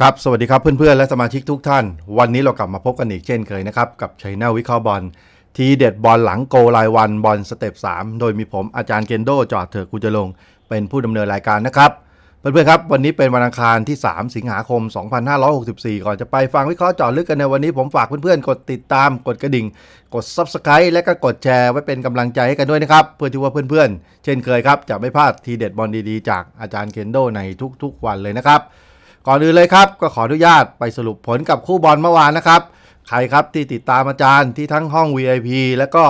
ครับสวัสดีครับเพื่อนๆ และสมาชิกทุกท่าน วันนี้เรากลับมาพบกันอีกเช่นเคยนะครับ กับชัยนาวิเคราะห์บอลทีเด็ดบอลหลังโกรายวันบอลสเต็ป3 โดยมีผมอาจารย์เกนโดจอดเถอกูจลง เป็นผู้ดำเนินรายการนะครับ เพื่อนๆครับ วันนี้เป็นวันอังคารที่ 3 สิงหาคม 2564 ก่อนจะไปฟังวิเคราะห์จาะลึกกันในวันนี้ผมฝากเพื่อนๆ กดติดตามกดกระดิ่ง กด Subscribe และก็กดแชร์ไว้เป็นกำลังใจให้กันด้วยนะครับเพื่อที่ว่าเพื่อนๆ เช่นเคยครับจะไม่พลาดทีเด็ดบอลดีๆจากอาจารย์เคนโดในทุกๆวันเลยนะครับ ก่อนอื่นเลยครับ ก็ขออนุญาตไปสรุปผลกับคู่บอลเมื่อวานนะครับ ใครครับที่ติดตามอาจารย์ที่ทั้งห้อง VIP แล้วก็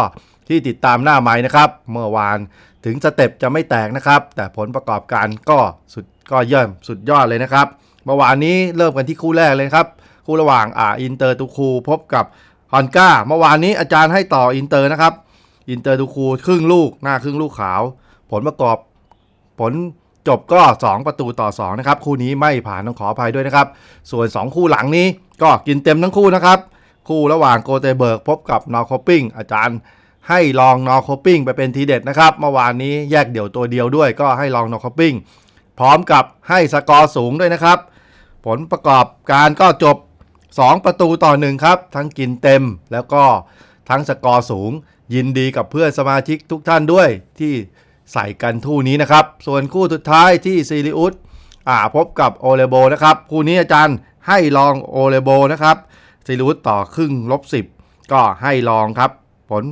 ที่ติดตามหน้าไม้นะครับ เมื่อวานถึงสเต็ปจะไม่แตกนะครับ แต่ผลประกอบการก็สุดก็เยี่ยมสุดยอดเลยนะครับเมื่อวานนี้เริ่มกันที่คู่แรกเลยครับ คู่ระหว่างอ่าอินเตอร์ตูคูพบกับฮอนก้าเมื่อวานนี้อาจารย์ให้ต่ออินเตอร์นะครับอินเตอร์ตูคูครึ่งลูกหน้าครึ่งลูกขาว ผลประกอบผล จบก็ 2 ประตูต่อ 2 นะครับ คู่นี้ไม่ผ่านต้องขออภัยด้วยนะครับ ส่วน 2 คู่หลังนี้ก็กินเต็มทั้งคู่นะครับ คู่ระหว่างโกเตเบิร์กพบกับนอร์โคปิ้งอาจารย์ให้ลองนอร์โคปิ้งไปเป็นทีเด็ดนะครับเมื่อวานนี้แยกเดี่ยวตัวเดียวด้วยก็ให้ลองนอร์โคปิ้งพร้อมกับให้สกอร์สูงด้วยนะครับ ผลประกอบการก็จบ 2 ประตูต่อหนึ่งครับ ทั้งกินเต็มแล้วก็ทั้งสกอร์สูง ยินดีกับเพื่อนสมาชิกทุกท่านด้วยที่ ใส่กันทู่นี้นะครับ ส่วนคู่สุดท้ายที่ซีริอุสอ่าพบกับโอเลโบนะครับ คู่นี้อาจารย์ให้ลองโอเลโบนะครับซีริอุสต่อครึ่งลบ10 ก็ให้ลองครับ ผล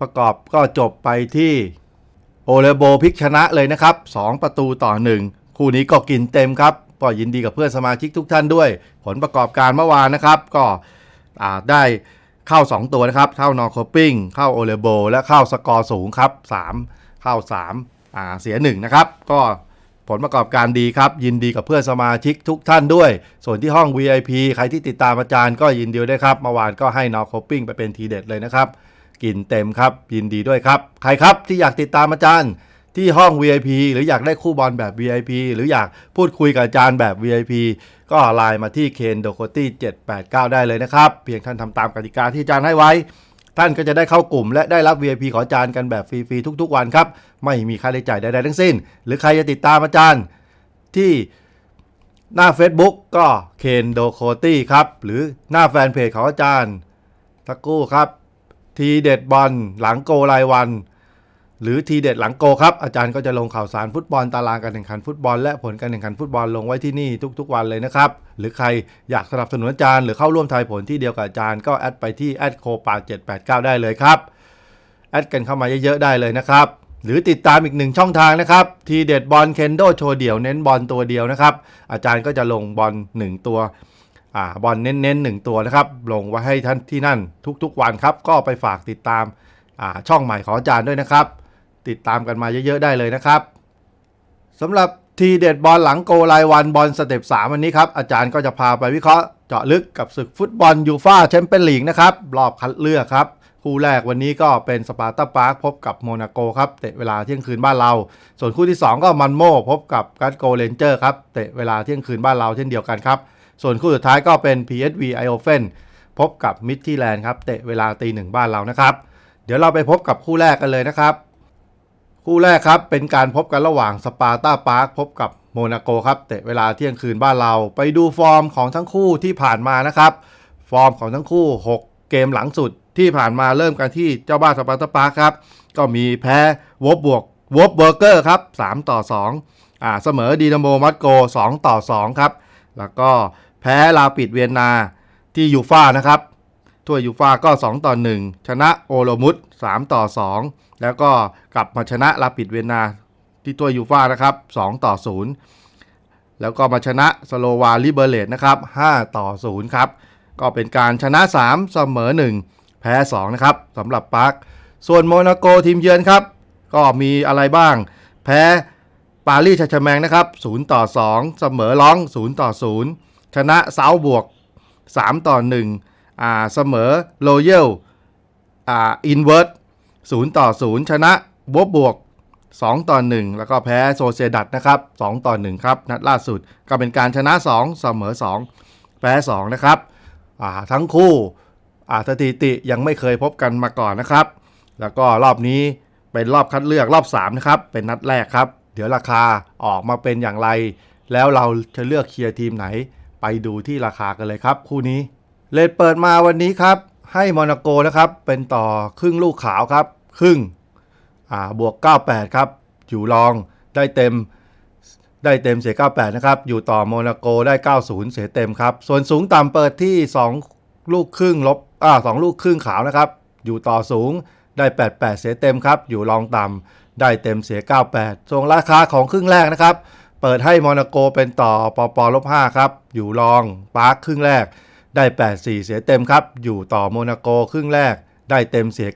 ประกอบก็จบไปที่โอเลโบพลิกชนะเลยนะครับ 2 ประตูต่อ 1 คู่นี้ก็กินเต็มครับก็ยินดีกับเพื่อนสมาชิกทุกท่านด้วย ผลประกอบการเมื่อวานนะครับ ก็ได้เข้า 2 ตัวนะครับ เข้านอร์โคปิ้ง เข้าโอเลโบ และเข้าสกอร์สูงครับ 3 เข้า3อ่าเสีย1นะครับ ก็ผลประกอบการดีครับ ยินดีกับเพื่อนสมาชิกทุกท่านด้วย ส่วนที่ห้อง VIP ใครที่ติดตามอาจารย์ก็ยินดีด้วยครับเมื่อวานก็ให้นอร์โคปิ้งไปเป็นทีเด็ดเลยนะครับ กินเต็มครับ ยินดีด้วยครับ ใครครับที่อยากติดตามอาจารย์ที่ห้อง VIP หรืออยากได้คู่บอลแบบ VIP หรืออยากพูดคุยกับอาจารย์แบบ VIP ก็ไลน์มาที่ ken d o k o t y 789 ได้เลยนะครับ เพียงท่านทำตามกติกาที่อาจารย์ให้ไว้ ท่านก็จะได้เข้ากลุ่ม และได้รับ VIP ขออาจารย์กันแบบฟรี ๆ ทุก ๆ วันครับ ไม่มีค่าใช้จ่ายใด ๆ ทั้งสิ้น หรือใครจะติดตามอาจารย์ที่หน้า Facebook ก็เคนโดโคตี้ครับ หรือหน้าแฟนเพจของอาจารย์ทักกู้ครับ ทีเด็ดบอลหลังโกรายวัน หรือทีเด็ดหลังโกครับอาจารย์ก็จะลงข่าวสารฟุตบอลตารางการแข่งขันฟุตบอล และผลการแข่งขันฟุตบอลลงไว้ที่นี่ทุกๆ วันเลยนะครับ หรือใครอยากสนับสนุนอาจารย์หรือเข้าร่วมทายผลที่เดียวกับอาจารย์ก็แอดไปที่แอดโคปา789ได้เลยครับแอดกันเข้ามาเยอะๆได้เลยนะครับ หรือติดตามอีกหนึ่งช่องทางนะครับ ทีเด็ดบอลเคนโดโชว์เดี่ยวเน้นบอลตัวเดียวนะครับ อาจารย์ก็จะลงบอล1ตัวอ่าบอลเน้นๆหนึ่งตัวนะครับ ลงไว้ให้ท่านที่นั่นทุกๆวันครับ ก็ไปฝากติดตามอ่าช่องใหม่ของอาจารย์ด้วยนะครับ ติดตามกันมาเยอะๆได้เลยนะครับสำหรับทีเด็ดบอลหลังโกรายวันบอลสเต็ป3วันนี้ครับ อาจารย์ก็จะพาไปวิเคราะห์เจาะลึกกับศึกฟุตบอลยูฟ่าแชมเปี้ยนลีกนะครับ รอบคัดเลือกครับ คู่แรกวันนี้ก็เป็นสปาร์ตาปาร์คพบกับโมนาโกครับ เตะเวลาเที่ยงคืนบ้านเรา ส่วนคู่ที่ 2 ก็มันโมพบกับกัตโกเรนเจอร์ครับเตะเวลาเที่ยงคืนบ้านเราเช่นเดียวกันครับส่วนคู่สุดท้ายก็เป็น PSV i o f e n พบกับมิดที่แลนด์ครับเตะเวลาตีหนึ่งบ้านเรานะครับเดี๋ยวเราไปพบกับคู่แรกกันเลยนะครับ คู่แรกครับเป็นการพบกันระหว่างสปาร์ตาปาร์คพบกับโมนาโกครับเตะเวลาเที่ยงคืนบ้านเรา ไปดูฟอร์มของทั้งคู่ที่ผ่านมานะครับ ฟอร์มของทั้งคู่ 6 เกมหลังสุดที่ผ่านมาเริ่มกันที่เจ้าบ้านสปาร์ตาปาร์คครับก็มีแพ้วบบวกวบเบอร์เกอร์ครับ3ต่อ2อ่าเสมอดีนาโมมัสโก 2 ต่อ 2 ครับ แล้วก็แพ้ลาปิดเวียนนาที่ยูฟ่านะครับถ้วยยูฟ่าก็ 2 ต่อ 1 ชนะโอโลมุต3ต่อ 2 แล้วก็กลับมาชนะลาปิดเวนนาที่ถ้วยูฟ่านะครับ2ต่อ 0 แล้วก็มาชนะสโลวาลิเบเลตนะครับ5ต่อ 0 ครับ ก็เป็นการชนะ 3 เสมอ 1 แพ้ 2 นะครับสำหรับปาร์คส่วนโมนาโกทีมเยือนครับ ก็มีอะไรบ้าง แพ้ปารีสแชร์แมงนะครับ0ต่อ 2 เสมอร้อง 0 ต่อ 0 ชนะเซาบวก 3 ต่อ 1 อ่าเสมอโรเยลอ่าอินเวิร์ต 0 ต่อ 0 ชนะบวบบวก 2 ต่อ 1 แล้วก็แพ้โซเซดัตนะครับ 2 ต่อ 1 ครับ นัดล่าสุดก็เป็นการชนะ 2 เสมอ 2 แพ้ 2 นะครับทั้งคู่อ่าสถิติยังไม่เคยพบกันมาก่อนนะครับ แล้วก็รอบนี้เป็นรอบคัดเลือกรอบ 3 นะครับ เป็นนัดแรกครับ เดี๋ยวราคาออกมาเป็นอย่างไร แล้วเราจะเลือกเคลียร์ทีมไหน ไปดูที่ราคากันเลยครับ คู่นี้เลทเปิดมาวันนี้ครับ ให้โมนาโกนะครับเป็นต่อครึ่งลูกขาวครับ ครึ่งบวก 98 ครับ อยู่รองได้เต็มได้เต็มเสีย 98 นะครับ อยู่ต่อโมนาโกได้ 90 เสียเต็มครับ ส่วนสูงต่ำเปิดที่ 2 ลูกครึ่งลบอ่าสองลูกครึ่งขาวนะครับ อยู่ต่อสูงได้ 88 เสียเต็มครับ อยู่รองต่ำได้เต็มเสีย 98 ส่วนราคาของครึ่งแรกนะครับ เปิดให้โมนาโกเป็นต่อปปลบ5ครับ อยู่รองปาร์คครึ่งแรก ได้ 84 เสียเต็มครับ อยู่ต่อโมนาโกครึ่งแรกได้เต็มเสีย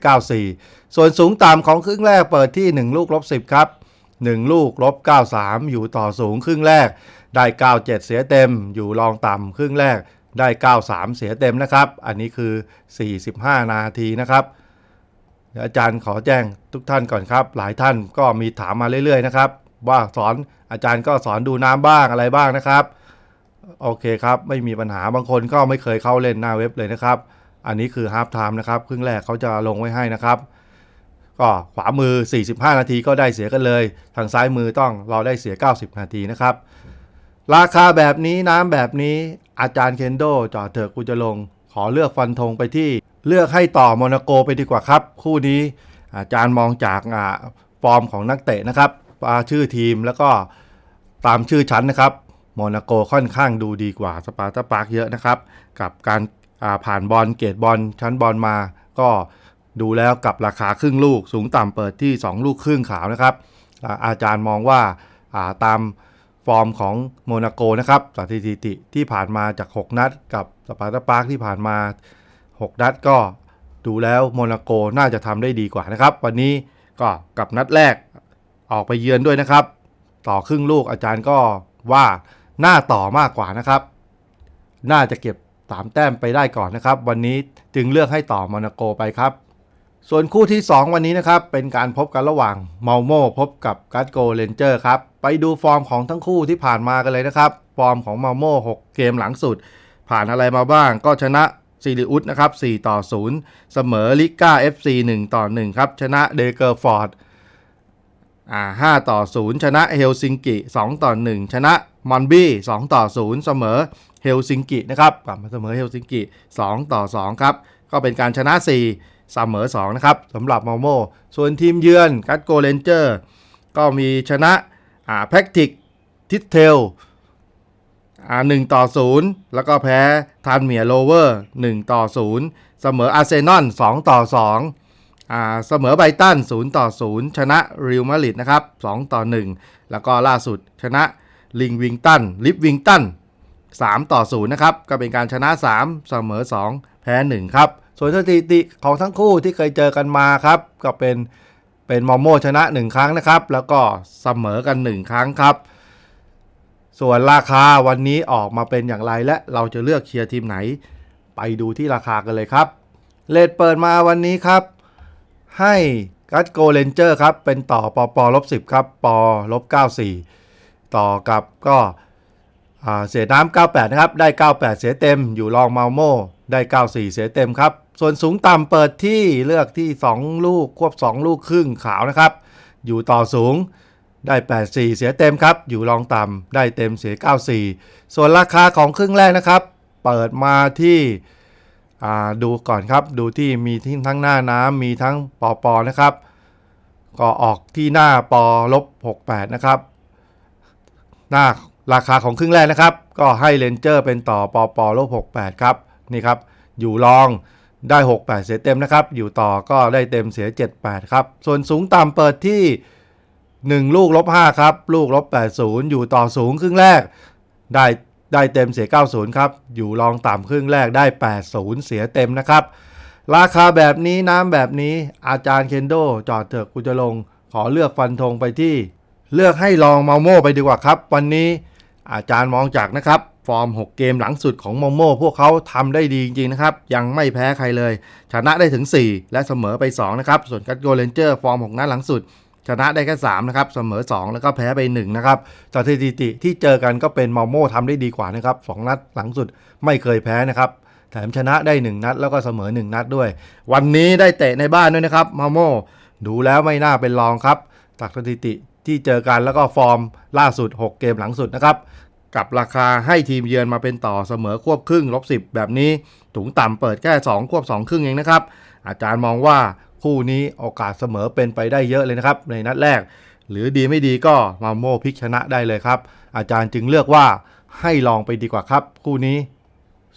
94 ส่วนสูงต่ำของครึ่งแรกเปิดที่ 1 ลูกลบ 10 ครับ 1 ลูกลบ 93 อยู่ต่อสูงครึ่งแรก ได้ 97 เสียเต็ม อยู่รองต่ำครึ่งแรกได้ 93 เสียเต็มนะครับ อันนี้คือ 45 นาทีนะครับ อาจารย์ขอแจ้งทุกท่านก่อนครับ หลายท่านก็มีถามมาเรื่อยๆนะครับ ว่าสอนอาจารย์ก็สอนดูน้ำบ้างอะไรบ้างนะครับ โอเคครับไม่มีปัญหาบางคนก็ไม่เคยเข้าเล่นหน้าเว็บเลยนะครับ อันนี้คือฮา f ไทม์นะครับครึ่งแรกเขาจะลงไว้ให้นะครับ ก็ขวามือ 45 นาทีก็ได้เสียกันเลย ทางซ้ายมือต้องรอได้เสีย 90 นาทีนะครับ ราคาแบบนี้น้ำแบบนี้อาจารย์เคนโดจอเถอะกูจะลง ขอเลือกฟันธงไปที่เลือกให้ต่อโมนาโกไปดีกว่าครับ คู่นี้อาจารย์มองจากฟอร์มของนักเตะนะครับชื่อทีมแล้วก็ตามชื่อชั้นนะครับ โมนาโกค่อนข้างดูดีกว่าสปาร์ตาปาร์กเยอะนะครับ กับการาผ่านบอลเกตบอลชั้นบอลมา ก็ดูแล้วกับราคาครึ่งลูก สูงต่ำเปิดที่ 2 ลูกครึ่งขาวนะครับอาอาจารย์มองว่าอ่าตามฟอร์มของโมนาโกนะครับสถิติที่ผ่านมาจาก 6 นัด กับสปาร์ตาปาร์กที่ผ่านมา 6 นัดก็ดูแล้วโมนาโกน่าจะทำได้ดีกว่านะครับ วันนี้ก็กับนัดแรกออกไปเยือนด้วยนะครับ ต่อครึ่งลูกอาจารย์ก็ว่า หน่าต่อมากกว่านะครับ น่าจะเก็บ 3 แต้มไปได้ก่อนนะครับ วันนี้จึงเลือกให้ต่อโมนาโกไปครับ ส่วนคู่ที่ 2 วันนี้นะครับ เป็นการพบกันระหว่างเมาโมพบกับกัตโกเรนเจอร์ครับ ไปดูฟอร์มของทั้งคู่ที่ผ่านมากันเลยนะครับ ฟอร์มของเมาโม6 เกมหลังสุด ผ่านอะไรมาบ้างก็ชนะซีริอุสนะครับ4ต่อ 0 เสมอลิก้า FC 1 ต่อ 1 ครับ ชนะเดเกอร์ฟอร์ด อ่า5ต่อ 0 ชนะเฮลซิงกิ 2 ต่อ 1 ชนะมอนบี้ 2 ต่อ 0 เสมอเฮลซิงกินะครับกลับมาเสมอเฮลซิงกิ 2 ต่อ 2 ครับ ก็เป็นการชนะ 4 เสมอ 2 นะครับสำหรับมาโม ส่วนทีมเยือนกัตโกเรนเจอร์ก็มีชนะอ่าแพ็กติกทิสเทลอ่าหนึ่งต่อศูนย์แล้วก็แพ้ทันเมียโลเวอร์หนึ่งต่อศูนย์เสมออาร์เซนอลสองต่อสอง เสมอไบตันศูนย์ต่อศูนย์ชนะริวมาริดนะครับสองต่อหนึ่งแล้วก็ล่าสุดชนะลิงวิงตันลิฟวิงตันสามต่อศูนย์นะครับ ก็เป็นการชนะสามเสมอสองแพ้หนึ่งครับ ส่วนสถิติของทั้งคู่ที่เคยเจอกันมาครับ ก็เป็นเป็นมอมโมชนะ 1 ครั้งนะครับ แล้วก็เสมอกัน 1 ครั้งครับ ส่วนราคาวันนี้ออกมาเป็นอย่างไรและเราจะเลือกเชียร์ทีมไหน ไปดูที่ราคากันเลยครับเลทเปิดมาวันนี้ครับ ให้กัตโกเรนเจอร์ครับ เป็นต่อปปลบ10ครับปลบ94ต่อกับก็เสียน้ำ98 นะครับ ได้ 98 เสียเต็ม อยู่รองมาโมได้ 94 เสียเต็มครับ ส่วนสูงต่ำเปิดที่เลือกที่ 2 ลูก ควบ 2 ลูกครึ่งขาวนะครับ อยู่ต่อสูงได้ 84 เสียเต็มครับ อยู่รองต่ำได้เต็มเสีย 94 ส่วนราคาของครึ่งแรกนะครับ เปิดมาที่ ดูก่อนครับดูที่มีที่ทั้งหน้าน้ำมีทั้งปอปอนะครับ ก็ออกที่หน้าปอลบ68 นะครับ หน้าราคาของครึ่งแรกนะครับ ก็ให้เลนเจอร์เป็นต่อปอปอลบ68 ครับนี่ครับ อยู่รองได้ 68 เสียเต็มนะครับ อยู่ต่อก็ได้เต็มเสีย 78 ครับ ส่วนสูงต่ำเปิดที่ 1 ลูกลบ5ครับ ลูกลบ80 อยู่ต่อสูงครึ่งแรก ได้ ได้เต็มเสีย 90 ครับ อยู่รองต่ำครึ่งแรกได้ 80 เสียเต็มนะครับ ราคาแบบนี้น้ำแบบนี้อาจารย์เคนโดจอดเถอะกูจะลง ขอเลือกฟันธงไปที่ เลือกให้ลองมาโม่ไปดีกว่าครับ วันนี้อาจารย์มองจากนะครับ ฟอร์ม 6 เกมหลังสุดของโมโม่พวกเขาทำได้ดีจริงๆนะครับ ยังไม่แพ้ใครเลย ชนะได้ถึง 4 และเสมอไป 2 นะครับ ส่วนกัตโกเรนเจอร์ฟอร์ม 6 นัดหลังสุด ชนะได้แค่ 3 นะครับ เสมอ 2 แล้วก็แพ้ไป 1 นะครับสถิติที่เจอกันก็เป็นมาโม่ทำได้ดีกว่านะครับ 2 นัดหลังสุดไม่เคยแพ้นะครับ แถมชนะได้ 1 นัด แล้วก็เสมอ 1 นัดด้วย วันนี้ได้เตะในบ้านด้วยนะครับมาโม่ดูแล้วไม่น่าเป็นรองครับจากสถิติที่เจอกันแล้วก็ฟอร์มล่าสุด 6 เกมหลังสุดนะครับกับราคาให้ทีมเยือนมาเป็นต่อเสมอควบครึ่งลบสิบแบบนี้ ถุงต่ำเปิดแค่ 2 ควบ 2 ครึ่งเองนะครับ อาจารย์มองว่า คู่นี้โอกาสเสมอเป็นไปได้เยอะเลยนะครับ ในนัดแรก หรือดีไม่ดีก็มาโมพลิกชนะได้เลยครับ อาจารย์จึงเลือกว่าให้ลองไปดีกว่าครับ คู่นี้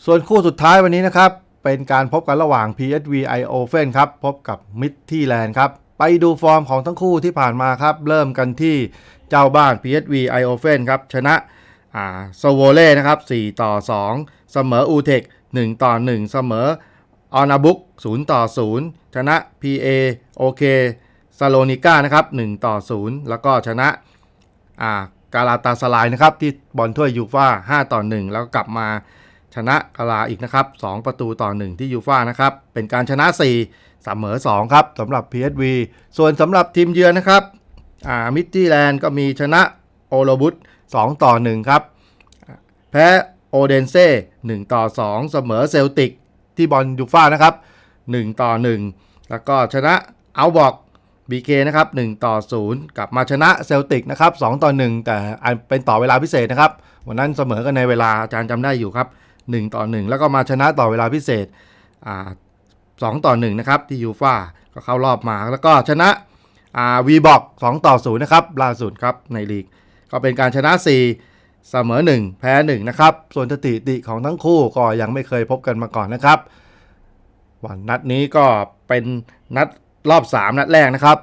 ส่วนคู่สุดท้ายวันนี้นะครับ เป็นการพบกันระหว่าง PSV i o f e n ครับพบกับ m i d t y l a n d ครับไปดูฟอร์มของทั้งคู่ที่ผ่านมาครับ เริ่มกันที่เจ้าบ้าน PSV i o f e n ครับชนะอ่าโซโวเล่นะครับ4 ต่อ 2 เสมออูเทค1ต่อ 1 เสมอออนาบุก0ต่อ0 ชนะ PA โอเคซาโลนิก้านะครับ1ต่อ 0 แล้วก็ชนะอ่ากาลาตาสลายนะครับที่บอลถ้วยยูฟ่า5ต่อ 1 แล้วก็กลับมาชนะกาลาอีกนะครับ 2 ประตูต่อ 1 ที่ยูฟ่านะครับ เป็นการชนะ 4 เสมอ 2 ครับสำหรับ PSV ส่วนสำหรับทีมเยือนนะครับอ่ามิตตี้แลนด์ก็มีชนะโอโลบุต2ต่อ 1 ครับ แพ้โอเดนเซ่1ต่อ 2 เสมอเซลติกที่บอลยูฟ่านะครับ 1 ต่อ 1 แล้วก็ชนะเอาบอก BK นะครับ1ต่อ 0 กลับมาชนะเซลติกนะครับ2ต่อ 1 แต่เป็นต่อเวลาพิเศษนะครับวันนั้นเสมอกันในเวลาอาจารย์จำได้อยู่ครับ1ต่อ 1 แล้วก็มาชนะต่อเวลาพิเศษสอ่า2ต่อ 1 นะครับ ที่ยูฟ่าก็เข้ารอบมา แล้วก็ชนะวีบอก2ต่อ 0 นะครับล่าสุดครับในลีก ก็เป็นการชนะ 4 เสมอ 1 แพ้ 1 นะครับ ส่วนสถิติของทั้งคู่ก็ยังไม่เคยพบกันมาก่อนนะครับ วันนัดนี้ก็เป็นนัดรอบ 3 นัดแรกนะครับ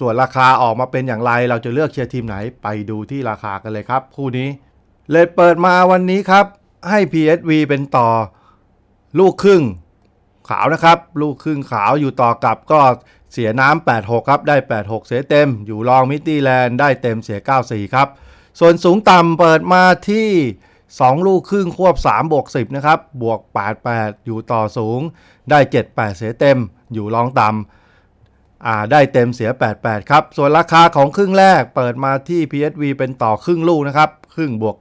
ส่วนราคาออกมาเป็นอย่างไร เราจะเลือกเชียร์ทีมไหนไปดูที่ราคากันเลยครับ คู่นี้ เลยเปิดมาวันนี้ครับ ให้ PSV เป็นต่อ ลูกครึ่ง ขาวนะครับ ลูกครึ่งขาวอยู่ต่อกับก็เสียน้ำ86 ครับ ได้ 86 เสียเต็ม อยู่รองมิตตี้แลนด์ได้เต็มเสีย 94 ครับ ส่วนสูงต่ำเปิดมาที่ 2 ลูกครึ่งควบ 3 บวก 10 นะครับ บวก 88 อยู่ต่อสูง ได้ 78 เสียเต็ม อยู่รองต่ำได้เต็มเสีย 88 ครับ ส่วนราคาของครึ่งแรกเปิดมาที่ PSV เป็นต่อครึ่งลูกนะครับ ครึ่งบวก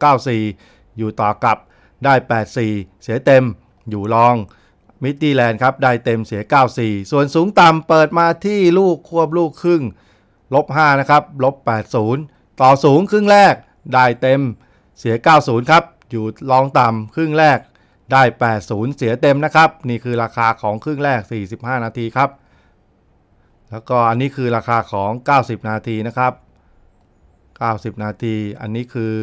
94 อยู่ต่อกับได้ 84 เสียเต็ม อยู่รองมิตตี้แลนด์ครับ ได้เต็มเสีย 94 ส่วนสูงต่ำเปิดมาที่ลูกควบลูกครึ่งลบ5นะครับลบ 80 ต่อสูงครึ่งแรก ได้เต็มเสีย 90 ครับ อยู่รองต่ำครึ่งแรก ได้ 80 เสียเต็มนะครับ นี่คือราคาของครึ่งแรก 45 นาทีครับ แล้วก็อันนี้คือราคาของ 90 นาทีนะครับ 90 นาที อันนี้คือ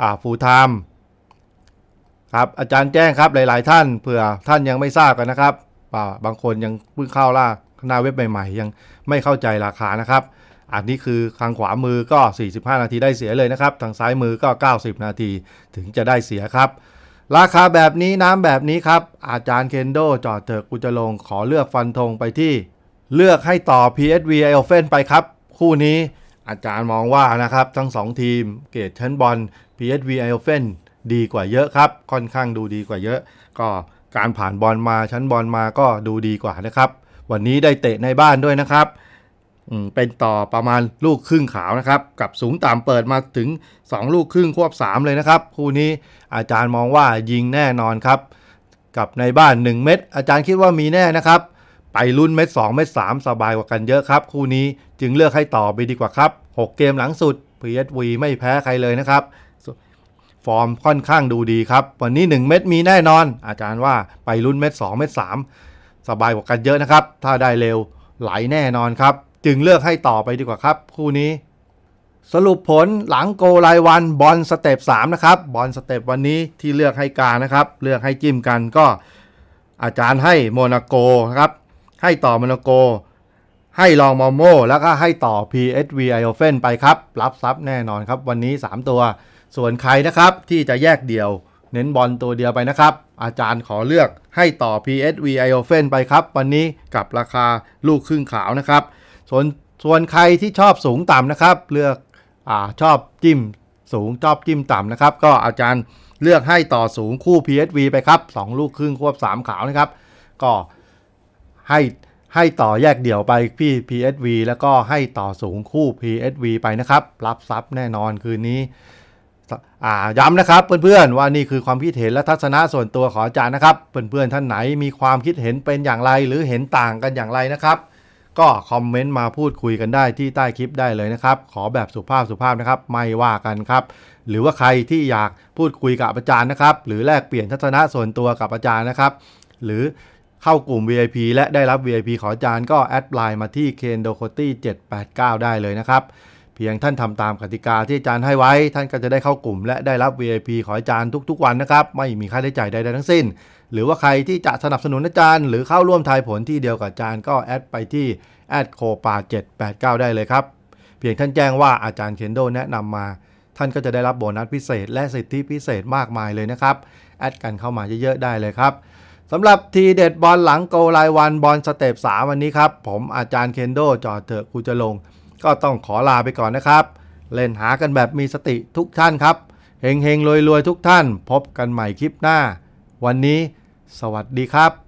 อ่าฟูลไทม์ครับอาจารย์แจ้งครับหลาย ๆ ท่านเผื่อท่านยังไม่ทราบกันนะครับอ่าบางคนยังเพิ่งเข้าล่าหน้าเว็บใหม่ ๆ ยังไม่เข้าใจราคานะครับ อันนี้คือทางขวามือก็ 45 นาทีได้เสียเลยนะครับ ทางซ้ายมือก็ 90 นาทีถึงจะได้เสียครับ ราคาแบบนี้น้ำแบบนี้ครับ อาจารย์เคนโดจอดเถอะกูจะลงขอเลือกฟันธงไปที่ เลือกให้ต่อ PSV i o f e n ไปครับ คู่นี้อาจารย์มองว่านะครับทั้ง 2 ทีมเกรดชั้นบอล PSV i o f e n ดีกว่าเยอะครับ ค่อนข้างดูดีกว่าเยอะ ก็การผ่านบอลมาชั้นบอลมาก็ดูดีกว่านะครับ วันนี้ได้เตะในบ้านด้วยนะครับ เป็นต่อประมาณลูกครึ่งขาวนะครับ กับสูงต่ำเปิดมาถึง 2 ลูกครึ่งควบ 3 เลยนะครับ คู่นี้อาจารย์มองว่ายิงแน่นอนครับ กับในบ้าน 1 เม็ดอาจารย์คิดว่ามีแน่นะครับ ไปลุ้นเม็ด2เม็ด3สบายกว่ากันเยอะครับ คู่นี้จึงเลือกให้ต่อไปดีกว่าครับ 6 เกมหลังสุด PSV ไม่แพ้ใครเลยนะครับ ฟอร์มค่อนข้างดูดีครับ วันนี้ 1 เม็ดมีแน่นอน อาจารย์ว่าไปลุ้นเม็ด2เม็ด3สบายกว่ากันเยอะนะครับ ถ้าได้เร็วไหลแน่นอนครับ จึงเลือกให้ต่อไปดีกว่าครับคู่นี้ สรุปผลหลังโกรายวันบอลสเต็ป3นะครับบอลสเต็ปวันนี้ที่เลือกให้การนะครับ เลือกให้จิ้มกันก็อาจารย์ให้โมนาโกนะครับ ให้ต่อโมนาโก ให้ลองมอมโมแล้วก็ให้ต่อ PSV i o f e n ไปครับ รับซับแน่นอนครับ วันนี้ 3 ตัว ส่วนใครนะครับที่จะแยกเดี่ยว เน้นบอลตัวเดียวไปนะครับ อาจารย์ขอเลือกให้ต่อ PSV i o f e n ไปครับ วันนี้กับราคาลูกครึ่งขาวนะครับ ส่วนส่วนใครที่ชอบสูงต่ำนะครับ เลือกอชอบจิ้มสูงชอบจิ้มต่ำนะครับ ก็อาจารย์เลือกให้ต่อสูงคู่ PSV ไปครับ 2 ลูกครึ่งควบ 3 ขาวนะครับ ก็ให้ให้ต่อแยกเดี่ยวไปพี่ PSV แล้วก็ให้ต่อสูงคู่ PSV ไปนะครับ รับทรัพย์แน่นอนคืนนี้ย้ำนะครับเพื่อนๆว่านี่คือความคิดเห็นและทัศนะส่วนตัวของอาจารย์นะครับ เพื่อนๆท่านไหนมีความคิดเห็นเป็นอย่างไรหรือเห็นต่างกันอย่างไรนะครับ ก็คอมเมนต์มาพูดคุยกันได้ที่ใต้คลิปได้เลยนะครับ ขอแบบสุภาพสุภาพนะครับ ไม่ว่ากันครับ หรือว่าใครที่อยากพูดคุยกับอาจารย์นะครับ หรือแลกเปลี่ยนทัศนะส่วนตัวกับอาจารย์นะครับ หรือเข้ากลุ่ม VIP และได้รับ VIP ขออาจารย์ก็แอดไลน์มาที่ k e n d o c o t y 789 ได้เลยนะครับ เพียงท่านทำตามกติกาที่อาจารย์ให้ไว้ ท่านก็จะได้เข้ากลุ่ม และได้รับ VIP ของอาจารย์ทุก ๆ วันนะครับ ไม่มีค่าใช้จ่ายใดๆทั้งสิ้น หรือว่าใครที่จะสนับสนุนอาจารย์ หรือเข้าร่วมทายผลที่เดียวกับอาจารย์ก็แอดไปที่แอดโคปา789 ได้เลยครับ เพียงท่านแจ้งว่าอาจารย์เคนโดแนะนำมา ท่านก็จะได้รับโบนัสพิเศษ และสิทธิพิเศษมากมายเลยนะครับแอดกันเข้ามาเยอะๆได้เลยครับสำหรับทีเด็ดบอลหลังโกรายวันบอลสเตป3วันนี้ครับผมอาจารย์เคนโดจอดเถอะกูจะลง ก็ต้องขอลาไปก่อนนะครับ เล่นหากันแบบมีสติทุกท่านครับเฮงเฮงรวยรวยทุกท่าน พบกันใหม่คลิปหน้า วันนี้ สวัสดีครับ